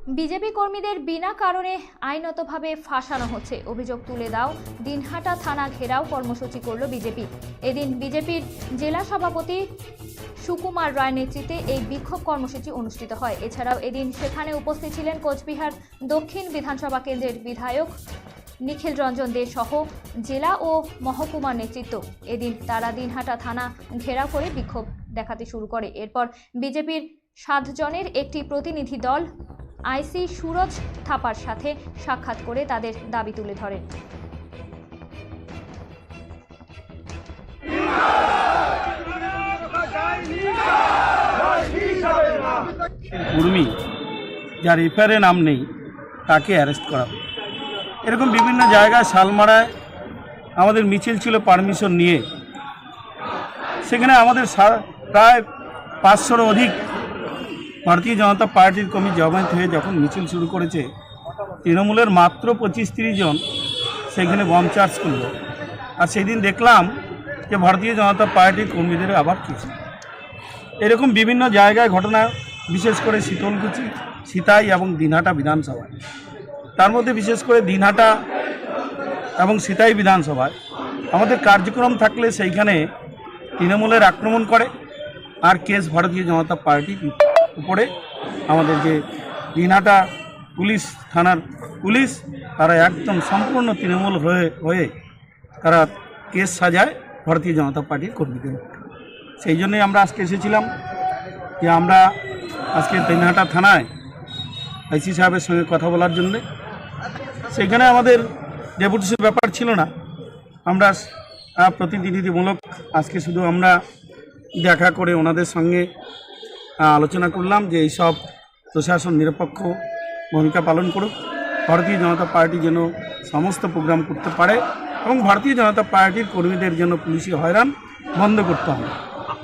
BJP কর্মীদের বিনা কারণে আইনতভাবে ফাঁসানো হচ্ছে। অভিযোগ তুলে দাও, দিনহাটা থানা ঘেরাও কর্মসূচি করল বিজেপি। এদিন বিজেপির জেলা সভাপতি সুকুমার রায় নেতৃত্বে এই বিক্ষোভ কর্মসূচি অনুষ্ঠিত হয়। এছাড়াও এদিন সেখানে উপস্থিত ছিলেন কোচবিহার দক্ষিণ বিধানসভা কেন্দ্রের বিধায়ক নিখিল রঞ্জন দে সহ জেলা ও মহকুমার নেতৃত্ব। এদিন তারা দিনহাটা থানা ঘেরাও করে বিক্ষোভ দেখাতে শুরু করে। এরপর বিজেপির সাতজনের একটি প্রতিনিধি দল আইসি সুরজ থাপার সাথে সাক্ষাৎ করে তাদের দাবি তুলে ধরেন কর্মী যার এফআইআরে নাম নেই, তাকে অ্যারেস্ট করা। এরকম বিভিন্ন জায়গায় শালমারায় আমাদের মিছিল ছিল পারমিশন নিয়ে সেখানে আমাদের প্রায় পাঁচশোর অধিক ভারতীয় জনতা পার্টির কর্মী জমায়েত হয়ে যখন মিছিল শুরু করেছে, তৃণমূলের মাত্র পঁচিশ তিরিশ জন সেখানে বম চার্জ করল। আর সেদিন দেখলাম যে ভারতীয় জনতা পার্টির কর্মীদের আবার কিছু। এরকম বিভিন্ন জায়গায় ঘটনা, বিশেষ করে শীতলকুচি, সীতাই এবং দিনহাটা বিধানসভায়। তার মধ্যে বিশেষ করে দিনহাটা এবং সীতাই বিধানসভায় আমাদের কার্যক্রম থাকলে সেইখানে তৃণমূলের আক্রমণ করে আর কেস ভারতীয় জনতা পার্টির উপরে আমাদের যে দিনহাটা পুলিশ থানার পুলিশ, তারা একদম সম্পূর্ণ তৃণমূল হয়ে হয়ে তারা কেস সাজায় ভারতীয় জনতা পার্টির কর্মীদের সেই জন্যই আমরা আজকে এসেছিলাম যে আমরা আজকে দিনহাটা থানায় আইসি সাহেবের সঙ্গে কথা বলার জন্যে। সেখানে আমাদের ডেপুটেশন ব্যাপার ছিল না। আমরা প্রতিনিধিমূলক আজকে শুধু আমরা দেখা করে ওনাদের সঙ্গে আলোচনা করলাম যে এইসব প্রশাসন নিরপেক্ষ ভূমিকা পালন করুক। ভারতীয় জনতা পার্টি যেন সমস্ত প্রোগ্রাম করতে পারে এবং ভারতীয় জনতা পার্টির কর্মীদের জন্য পুলিশি হয়রান বন্ধ করতে হবে।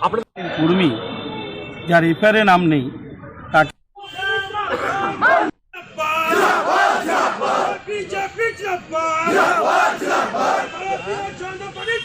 আপনাদের কর্মী যার এফআইআরে নাম নেই তাকে জনতা পার্টি